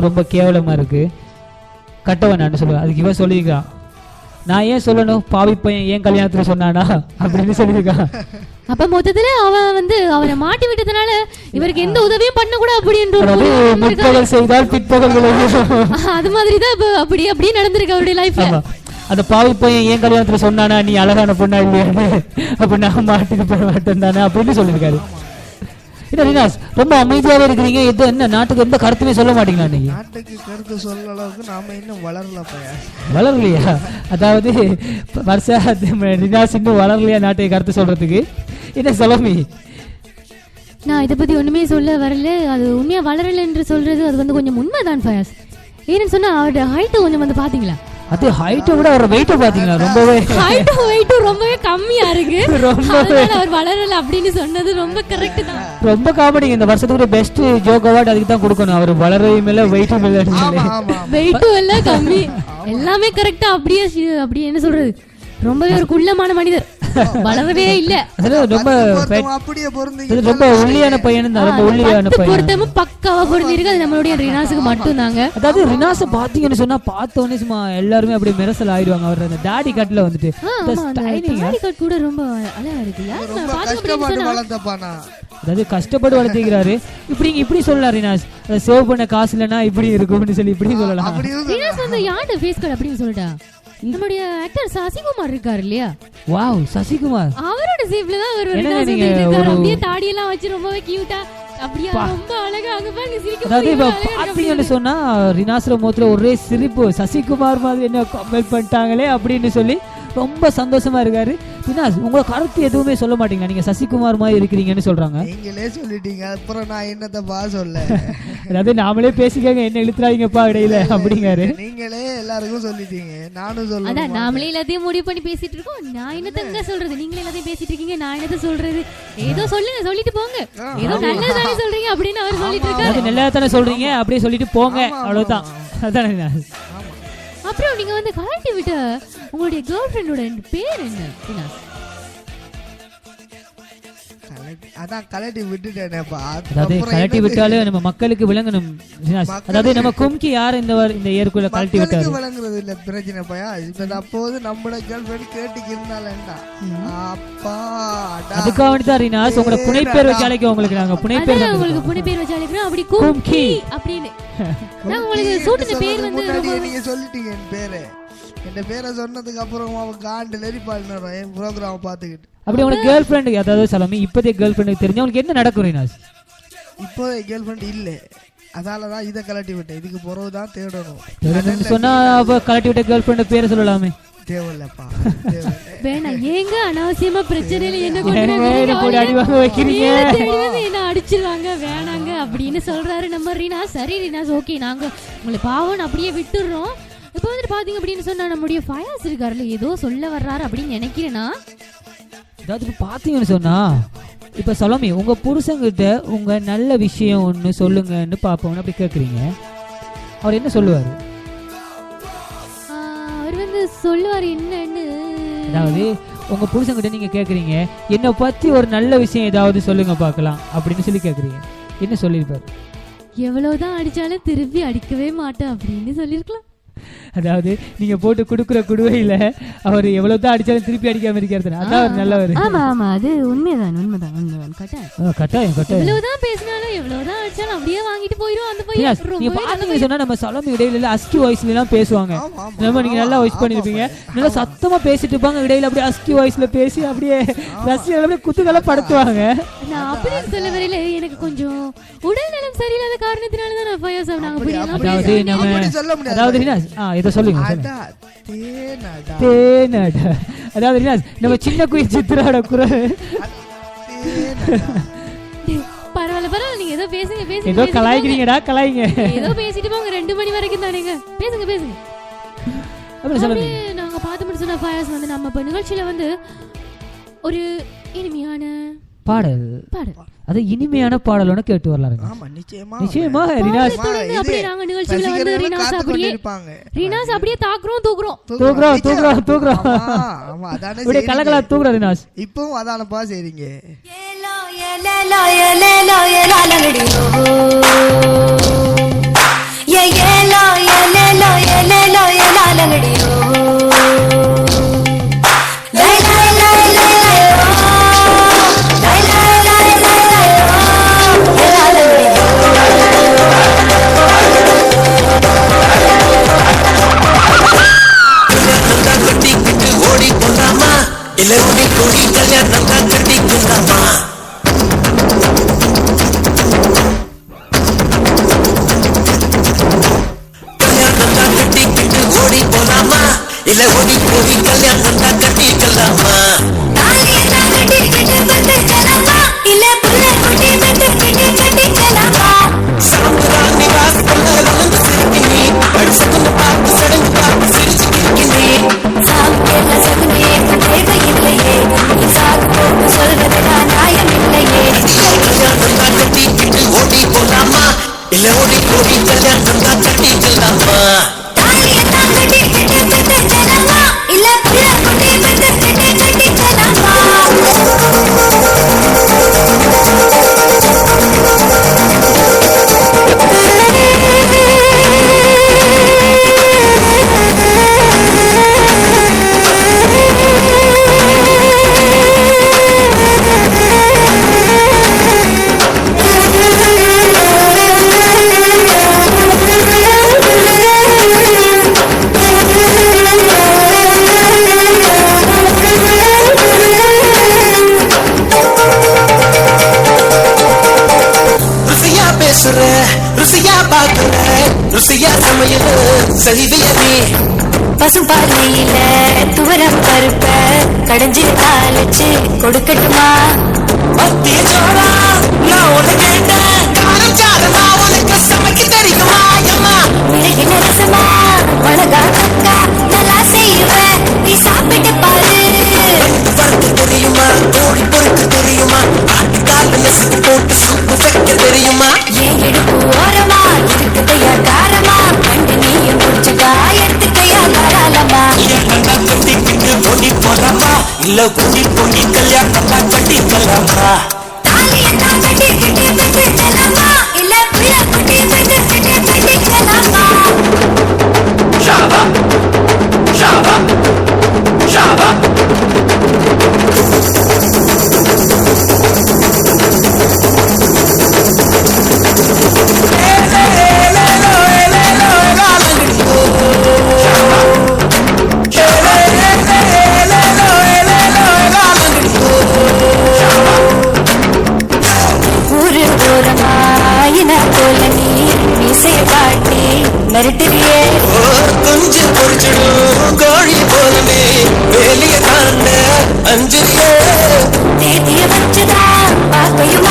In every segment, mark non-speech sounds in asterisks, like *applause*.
ரொம்ப கேவலமா இருக்கு. கட்டவன் நான் சொல்லுவேன். அதுக்கு இவன் சொல்லியிருக்கான். நான் ஏன் சொல்லணும்? பாவி பையன் ஏன் கல்யாணத்துல சொன்னானா? அப்படின்னு சொல்லியிருக்கான். அப்ப மொத்தத்துல அவன் வந்து அவனை மாட்டி விட்டதுனால இவருக்கு எந்த உதவியும் பண்ண கூட அப்படின்ற செய்தால் பிற்பகல் அது மாதிரிதான் இப்ப அப்படி அப்படியே நடந்திருக்கு அவருடைய லைஃப்ல ஆமா. அந்த பாவி பையன் ஏன் கல்யாணத்துல சொன்னானா நீ அழகான பொண்ணா இல்லையான்னு அப்ப நான் மாட்டுக்கு போய் மாட்டேன் தானே அப்படின்னு சொல்லியிருக்காரு. என்ன ரீனாஸ் ரொம்ப அமைதியாவே இருக்கிறீங்க. எது என்ன நாட்டுக்கு எந்த கருத்துமே சொல்ல மாட்டீங்களா நீங்க? நாட்டுக்கு கருத்து சொல்ற அளவுக்கு நாம இன்னும் வளரல பையா. வளரலையா? அதாவது வருஷா ரினாஸ் இன்னும் வளரலையா நாட்டை கருத்து சொல்றதுக்கு? என்ன சொல்லமி நான் இதை பத்தி ஒண்ணுமே சொல்ல வரல. அது உண்மையா வளரல என்று சொல்றது அது வந்து கொஞ்சம் உண்மைதான் ஃபயாஸ் ஏன்னு சொன்னா அவருடைய ஹைட் கொஞ்சம் வந்து பாத்தீங்களா? அது ஹைட்டை விட அவர் வெயிட்டை பாத்தீங்களா ரொம்பவே ஹைட்டும் வெயிட்டும் ரொம்பவே கம்மியா இருக்கு. ரொம்பவே. அவர் வளரல அப்படின்னு சொன்னது ரொம்ப கரெக்ட் தான். ரொம்ப காமெடி இந்த வருஷத்துக்கு பெஸ்ட் ஜோக் அவார்டு அதுக்கு தான் கொடுக்கணும். அவர் வளரவும் இல்லை வெயிட்டும் ஆமா வெயிட்டும் இல்ல கம்மி. எல்லாமே கரெக்டா அப்படியே அப்படியே என்ன சொல்றது? ரொம்பவே ஒரு குள்ளமான மனிதர். *laughs* வளரவே இல்ல. ரொம்ப அப்படியே பொருந்தீங்க. இது ரொம்ப ஒல்லியான பையன் தான் ரொம்ப ஒல்லியான பையன். பொருத்தமும் பக்காவா பொருந்திருக்கு அது நம்மளுடைய ரினாஸுக்கு மட்டும் தாங்க அதாவது ரினாஸ பாத்தீங்கன்னு சொன்னா பார்த்த உடனே சும்மா எல்லாருமே அப்படியே மிரசல் ஆயிடுவாங்க. அவர் அந்த டாடி கட்ல வந்துட்டு. தாடி கட் கூட ரொம்ப அழகா இருக்கு. யார் அதாவது கஷ்டப்பட்டு வளர்த்துக்கிறாரு இப்படி இப்படி சொல்லலாம் ரினாஸ். சேவ் பண்ண காசு இல்லைன்னா இப்படி இருக்கும்னு சொல்லி இப்படி சொல்லலாம். ரினாஸ் வந்து யாரோட ஃபேஸ் கட் அப்படின்னு சொல்லிட்டா? நம்முடைய ஆக்டர் சசிகுமார் இருக்காரு இல்லையா? வாவ் சசிகுமார். அவரோட சேஃப்ல தான் அவர் இருக்காரு. அப்படியே தாடி எல்லாம் வச்சு ரொம்பவே கியூட்டா அப்படியே ரொம்ப அழகா அங்க பாருங்க அதாவது இப்ப பாத்தீங்கன்னு சொன்னா ரினாஸ்ல முகத்துல ஒரே சிரிப்பு. சசிகுமார் மாதிரி என்ன கமெண்ட் பண்ணிட்டாங்களே அப்படின்னு சொல்லி ரொம்ப சந்தோஷமா இருக்காரு. ரினாஸ் உங்களை கருத்து எதுவுமே சொல்ல மாட்டீங்களா? நீங்க சசிகுமார் மாதிரி இருக்கிறீங்கன்னு சொல்றாங்க. நீங்களே சொல்லிட்டீங்க. அப்புறம் நான் என்னத்தப்பா சொல்ல? *laughs* அதாவது நாமளே பேசிக்கங்க என்ன இழுத்துறாதீங்கப்பா இடையில அப்படிங்காரு நீங்களே எல்லாருக்கும் சொல்லிட்டீங்க. நானும் அதான் சொல்லணும் நாமளே எல்லாத்தையும் முடிவு பண்ணி பேசிட்டு இருக்கோம். நான் என்னத்தங்க சொல்றது? நீங்களே எல்லாத்தையும் பேசிட்டு இருக்கீங்க நான் என்னத்த சொல்றது? ஏதோ சொல்லுங்க சொல்லிட்டு போங்க. ஏதோ நல்லதானே சொல்றீங்க அப்படின்னு அவர் சொல்லிட்டு இருக்காரு. அது நல்லா தானே சொல்றீங்க அப்படியே சொல்லிட்டு போங்க அவ்வளவுதான். அதானே அப்புறம் நீங்க வந்து கலட்டி விட்ட உங்களுடைய கேர்ள் ஃப்ரெண்டோட பேர் என்ன? கலட்டி- அதான் கலட்டி விட்டுட்டேனேப்பா அதாவது என்னது? விட்டாலும் நம்ம மக்களுக்கு விளங்கணும். ரினாஸ். அதாவது நம்ம கும்கி யார் இந்த ஏற்குள்ள கழட்டி விட்டாரு? விளங்குறது இல்ல பிரச்சனை பையா. இப்ப அப்போது நம்மளோட கேர்ள் ஃபிரெண்ட் கேட்டுக்கு இருந்தாலேண்டா அப்பா. அதுக்காக வேண்டி தான் ரினாஸ் உங்களோட புனைப்பேர் வச்சு அழைக்க உங்களுக்கு நாங்க புனைப்பேர் உங்களுக்கு கொடுப்போம். புனை பேர் வச்சு அழைக்கிறோம் அப்படி கும்கி. அப்படின்னு. நான் உங்களுக்கு சூட்டின பேர் வந்து நீங்க சொல்லிட்டீங்க என் பேரு. என் பேரை சொன்னதுக்கு அப்புறம் அவன் காண்டு நெறிப்பாடினார் என் ப்ரோக்ராம் பார்த்துக்கிட்டு. அப்படி உங்களுக்கு கேர்ள் ஃப்ரெண்டு அதாவது சலாமி இப்போதைய கேர்ள் ஃப்ரெண்டுக்கு தெரிஞ்சா உங்களுக்கு என்ன நடக்கும் ரினாஸ்? இப்போ கேர்ள் ஃப்ரெண்ட் இல்ல. அதால தான் இதை கலட்டி விட்டேன். இதுக்கு பிறகு தான் தேடணும். சொன்னா அப்ப கழட்டி விட்ட கேர்ள் ஃப்ரெண்டு பேரை சொல்லலாமே. தேவையில்லப்பா. தேவையில்ல. *laughs* வேணாம் ஏங்க அனாவசியமா பிரச்சனையில என்ன கொண்டு வைக்கிறீங்க? என்ன அடிச்சிருவாங்க? வேணாங்க அப்படின்னு சொல்றாரு நம்ம ரீனா சரி ரீனாஸ் ஓகே. நாங்க உங்களை பாவம் அப்படியே விட்டுடுறோம் பாத்தீங்க அப்படின்னு சொன்னா நம்முடைய ஃபயாஸ் இருக்காருல்ல ஏதோ சொல்ல வர்றாரு அப்படின்னு நினைக்கிறேன்னா அதாவது இப்ப பாத்தீங்கன்னு சொன்னா இப்ப சலோமி உங்க புருஷங்கிட்ட உங்க நல்ல விஷயம் ஒண்ணு சொல்லுங்கன்னு பாப்போம்னு அப்படி கேக்குறீங்க. அவர் என்ன சொல்லுவாரு? அவர் வந்து சொல்லுவார் என்னன்னு. அதாவது உங்க புருஷங்கிட்ட நீங்க கேக்குறீங்க என்னை பத்தி ஒரு நல்ல விஷயம் ஏதாவது சொல்லுங்க பார்க்கலாம் அப்படின்னு சொல்லி கேக்குறீங்க. என்ன சொல்லியிருப்பாரு? எவ்வளவுதான் அடிச்சாலும் திருப்பி அடிக்கவே மாட்டேன் அப்படின்னு சொல்லிருக்கலாம் அதாவது நீங்க போட்டு குடுக்குற குடுவையில அவர் எவ்வளவுதான் அடிச்சாலும் திருப்பி அடிக்காம இருக்கிறது அதான் அவர் நல்லவர். ஆமா ஆமா அது உண்மைதான் உண்மைதான் உண்மைதான். ஆ, கட்டாயம் கட்டாயம். எவ்வளவுதான் பேசினாலும் எவ்வளவுதான் அடிச்சாலும் அப்படியே வாங்கிட்டு போயிரும் அந்த பையன் நீங்க பாத்தீங்கன்னு சொன்னா நம்ம சலோமி இடையில அஸ்கி வாய்ஸ்ல எல்லாம் பேசுவாங்க. ஆமா, ஆமா. நம்ம நீங்க நல்லா வாய்ஸ் பண்ணிருப்பீங்க. நல்லா சத்தமா பேசிட்டு இருப்பாங்க இடையில அப்படியே அஸ்கி வாய்ஸ்ல பேசி அப்படியே ரசிகர்கள் அப்படியே குத்துக்கெல்லாம் படுத்துவாங்க. நான் அப்படின்னு சொல்ல வரையில எனக்கு கொஞ்சம் உடல் நலம் சரியில்லாத காரணத்தினால நாங்க போய் அதாவது நம்ம அப்படி சொல்ல முடியாது. அதாவது ரினாஸ், ஆ இதை சொல்லுங்க சொல்லுங்க. அடா தேனடா. தேனடா. அதாவது ரினாஸ், நம்ம சின்ன குயில் சித்ராட குரல். பரவாயில்ல பரவாயில்ல நீங்க ஏதோ பேசுங்க பேசுங்க ஏதோ கலாய்க்கிறீங்கடா கலாய்ங்க. ஏதோ பேசிட்டு போங்க ரெண்டு மணி வரைக்கும் தானேங்க பேசுங்க பேசுங்க. சொல்லுங்க நாங்க பார்த்து முடிச்சு ஃபயர்ஸ் வந்து நம்ம இப்ப நிகழ்ச்சியில வந்து ஒரு இனிமையான பாடல். அது இனிமையான பாடலோட கேட்டு வரலாம் நிச்சயமா. ரீனாஸ் அப்படியே தாக்குறோம் தூக்குறோம். தூக்குறோம் தூக்குறோம் தூக்குறோம் அப்படியே கலகலா தூக்குறோம் ரினாஸ் இப்பவும் அதானப்பா சரிங்க ஏ ஏலோ ஏலோ ஏலோ ஏலோ ஏலோ ஏலோ மிரட்டுறியே கொஞ்சம் பொறிச்சிடும் கோழி போலவே வேலையை தாண்ட அஞ்சுறியே. தேதிய வச்சுதான் பார்க்கையும்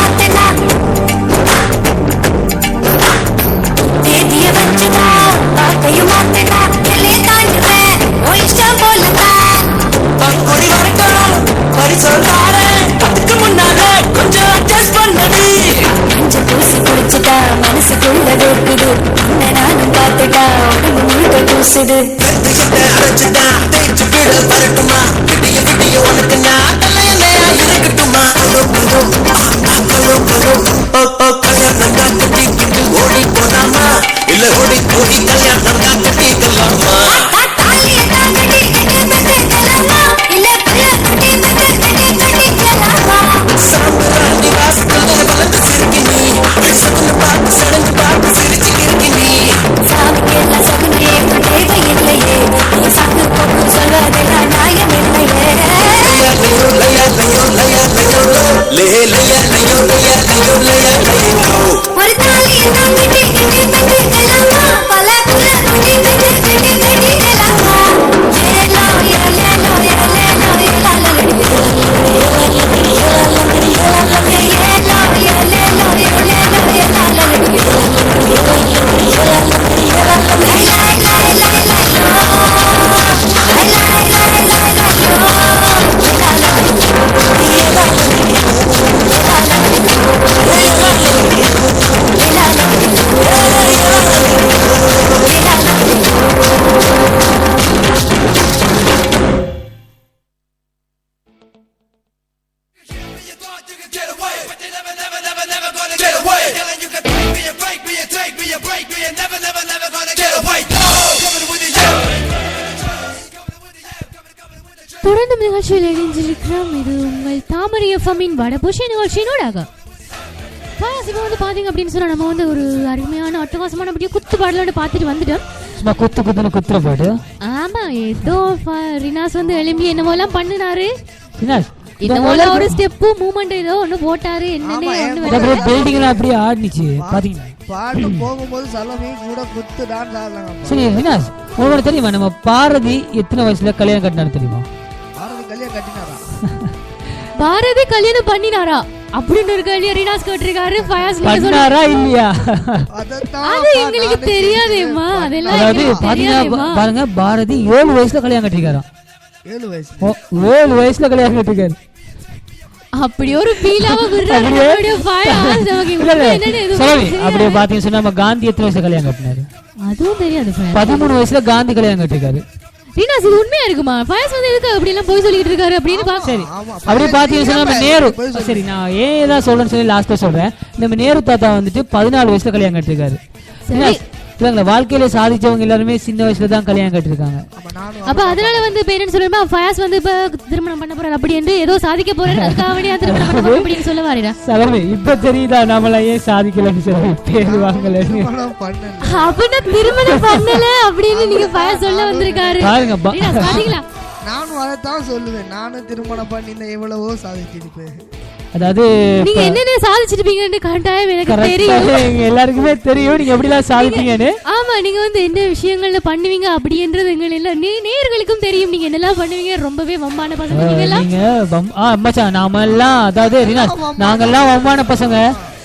மனசுக்குள்ள வேர்க்குது நானும் பார்த்துட்டா உடம்பு முழுக்க கூசுது அரைச்சுட்டா தேய்ச்சு கீழே பரட்டுமா விடிய விடிய உனக்கு நான் தலையிலே ஓடி போனாமா இல்ல ஓடி போய் தொடர்ந்து நிகழ்ச்சியில் இணைஞ்சிருக்கிறோம் இது உங்கள் தாமரை எஃப்எம்மின் வடபூஷ நிகழ்ச்சியினோடாக இப்போ வந்து பாத்தீங்க அப்படின்னு சொன்னா நம்ம வந்து ஒரு அருமையான அட்டகாசமான அப்படியே குத்து பாடலோட பாத்துட்டு வந்துட்டோம். சும்மா குத்து குத்துன்னு குத்துற பாடு. ஆமா ஏதோ ரினாஸ் வந்து எலும்பி என்னமோ எல்லாம் பண்ணினாரு. ரினாஸ் இந்த ஏதோ ஒன்னு போட்டாரு என்னன்னே அப்படியே ஆடுச்சு பாத்தீங்களா? பாட்டு நம்ம பாரதி எத்தனை வயசுல கல்யாணம் கட்டினாரு தெரியுமா? பாரதி கல்யாணம் பண்ணினாரா? அப்படின்னு ஒரு கேள்வி ரீனாஸ் கேட்டிருக்காரு ஃபயாஸ் பண்ணாரா இல்லையா? அது பாருங்க பாரதி ஏழு வயசுல கல்யாணம் கட்டிருக்காராம் ஏழு ஏழு வயசுல கல்யாணம் கட்டிருக்காரு அப்படி ஒரு ஃபீலாவ விடுறாரு அப்படியே? அப்படியே பாத்தீங்கன்னு சொன்னா நம்ம காந்தி எத்தனை வயசுல கல்யாணம் கட்டினாரு? அதுவும் தெரியாது பதிமூணு வயசுல காந்தி கல்யாணம் கட்டிருக்காரு ரீனாஸ் இது உண்மையா இருக்குமா? ஃபயாஸ் வந்து எதுக்கு அப்படி எல்லாம் போய் சொல்லிட்டு இருக்காரு அப்படின்னு பா சரி. அப்படியே பாத்தீங்கன்னு சொன்னா நம்ம நேரு சரி நான் ஏன் தான் சொல்றேன்னு சொல்லி லாஸ்ட்ல சொல்றேன். நம்ம நேரு தாத்தா வந்துட்டு பதினாலு வயசுல கல்யாணம் கட்டிருக்காரு இல்லைங்களா வாழ்க்கையில சாதிச்சவங்க எல்லாருமே சின்ன வயசுல தான் கல்யாணம் கட்டிருக்காங்க. அப்ப அதனால வந்து இப்ப என்னன்னு சொல்லுமா ஃபயாஸ் வந்து இப்ப திருமணம் பண்ண போறாரு. அப்படி என்று ஏதோ சாதிக்க போறாரு. அதுக்காக வேண்டிய திருமணம் பண்ண அப்படின்னு சொல்ல வாரிடா சலமே இப்ப தெரியுதா நம்மள ஏன் சாதிக்கலன்னு சொல்லி பேர் பண்ணல. அப்படின்னா திருமணம் பண்ணல அப்படின்னு நீங்க ஃபயாஸ் சொல்ல வந்திருக்காரு. பாருங்க பாத்தீங்களா நானும் அதைத்தான் சொல்லுவேன். நானும் திருமணம் பண்ணி இந்த எவ்வளவோ சாதிச்சிருப்பேன். அதாவது நீங்க என்னென்ன சாதிச்சிருப்பீங்கன்னு கட்டாயம் எனக்கு தெரியும். எங்க எல்லாருக்குமே தெரியும். நீங்க எப்படிலாம் சாதிப்பீங்கன்னு? ஆமா நீங்க வந்து என்ன விஷயங்கள்ல பண்ணுவீங்க அப்படின்றது எங்கள் எல்லாம் நே- நேயர்களுக்கும் தெரியும். நீங்க என்னெல்லாம் பண்ணுவீங்க? ரொம்பவே வம்பான பசங்க. நீங்க எல்லாம்? நீங்க ஆ மச்சான் நாம எல்லாம் அதாவது ரினாஸ் நாங்கெல்லாம் வம்மான பசங்க.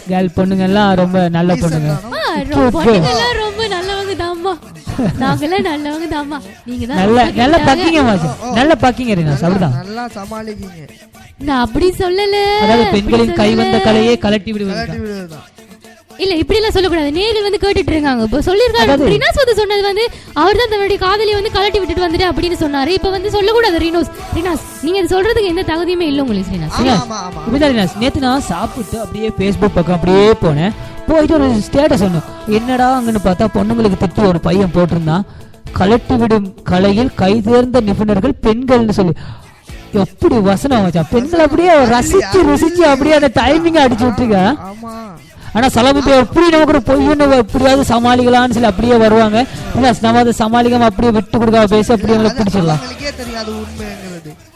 கேர்ள் பொண்ணுங்க எல்லாம் ரொம்ப நல்ல பொண்ணுங்க. ரொம்ப பொண்ணுங்க எல்லாம் ரொம்ப நல்லவங்க தாம்மா. நாங்கெல்லாம் நல்லவங்க தாம்மா. நீங்க தான் நல்ல நல்ல. பக்கிங்க மச்சான். நல்ல பக்கிங்க நல்லா சமாளிக்கீங்க. நான் அப்படி சொல்லல. அதாவது பெண்களின் கை வந்த சொல்லல. கலையை கலட்டி விடுவது இல்ல இப்படி எல்லாம் சொல்லக்கூடாது. நேர்கள் வந்து கேட்டுட்டு இருக்காங்க. இப்போ சொல்லிருக்காரு ரினாஸ் வந்து சொன்னது வந்து அவர் தான் தன்னுடைய காதலியை வந்து கலட்டி விட்டுட்டு வந்துட்டு அப்படின்னு சொன்னாரு. இப்ப வந்து சொல்லக்கூடாது ரினோஸ். ரினாஸ் நீங்க இது சொல்றதுக்கு எந்த தகுதியுமே இல்ல உங்களுக்கு ரினாஸ். ரினாஸ் நேத்து நான் சாப்பிட்டு அப்படியே ஃபேஸ்புக் பக்கம் அப்படியே போனேன். போயிட்டு ஒரு ஸ்டேட்டஸ் சொன்னேன் என்னடா அங்கன்னு பார்த்தா பொண்ணுங்களுக்கு திட்டு ஒரு பையன் போட்டிருந்தான். கலட்டி விடும் கலையில் கைதேர்ந்த நிபுணர்கள் பெண்கள்னு சொல்லி. எப்படி வசனம் வச்சா பெண்கள் அப்படியே ரசிச்சு ருசிச்சு அப்படியே அந்த டைமிங் அடிச்சு விட்டுருக்க ஆமா. ஆனா சில பேர் எப்படி நமக்கு ஒரு பொய்யுன்னு எப்படியாவது சமாளிக்கலாம்னு சொல்லி அப்படியே வருவாங்க. நம்ம அதை சமாளிக்காம அப்படியே விட்டு கொடுக்காம பேசி அப்படியே அது பிடிச்சிடலாம்.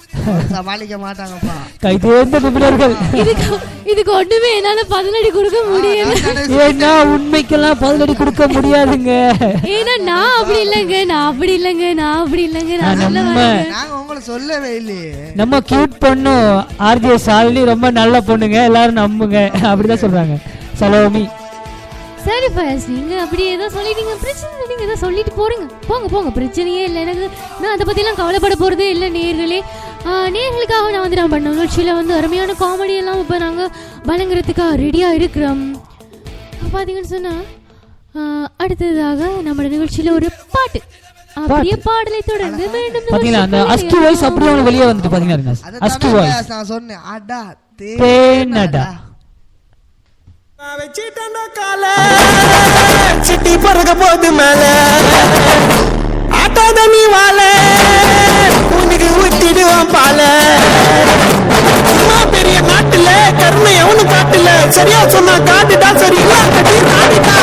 *laughs* சமாளிக்க மாட்டாங்கப்பா. கைதேர்ந்த நிபுணர்கள் இதுக்கு இதுக்கு ஒண்ணுமே என்னால பதிலடி கொடுக்க முடியல. ஏன்னா உண்மைக்கெல்லாம் பதிலடி கொடுக்க முடியாதுங்க. ஏன்னா நான் அப்படி இல்லைங்க நான் அப்படி இல்லைங்க நான் அப்படி இல்லைங்க நான் சொல்ல நாங்க உங்களை சொல்லவே இல்லையே. நம்ம கியூட் பொண்ணு ஆர்ஜே சாலினி ரொம்ப நல்ல பொண்ணுங்க எல்லாரும் நம்புங்க. அப்படிதான் சொல்றாங்க. சலோமி. சரி ஃபயஸ் நீங்க அப்படி ஏதோ சொல்லிட்டீங்க பிரச்சனை இல்லை, நீங்க ஏதோ சொல்லிட்டு போறீங்க. போங்க போங்க பிரச்சனையே இல்லை. எனக்கு நான் அதை பத்திலாம் கவலைப்பட போறதே இல்லை நேர்களே. நேர்களுக்காக நான் வந்து நான் பண்ண நிகழ்ச்சியில வந்து அருமையான காமெடி எல்லாம் இப்போ நாங்க வழங்குறதுக்காக ரெடியா இருக்கிறோம். அப்ப பாத்தீங்கன்னு சொன்னா ஆ, அடுத்ததாக நம்ம நிகழ்ச்சியில ஒரு பாட்டு. அப்படியே பாடலை தொடர்ந்து மீண்டும் பாத்தீங்களா அந்த அஸ்கி வாய்ஸ் அப்படியே அவனுக்கு வெளியே வந்துட்டு அஸ்கி வாய்ஸ் நான் சொன்னேன். அடா தேனடா வச்சிட்டா கால சிட்டி பறக்க போது மேல. ஆட்டாத நீ வாழ. உனக்கு பால. சும்மா பெரிய நாட்டுல கருணை எவனு காட்டுல. சரியா சொன்னா காட்டுடா சரி கட்டி காட்டுடா.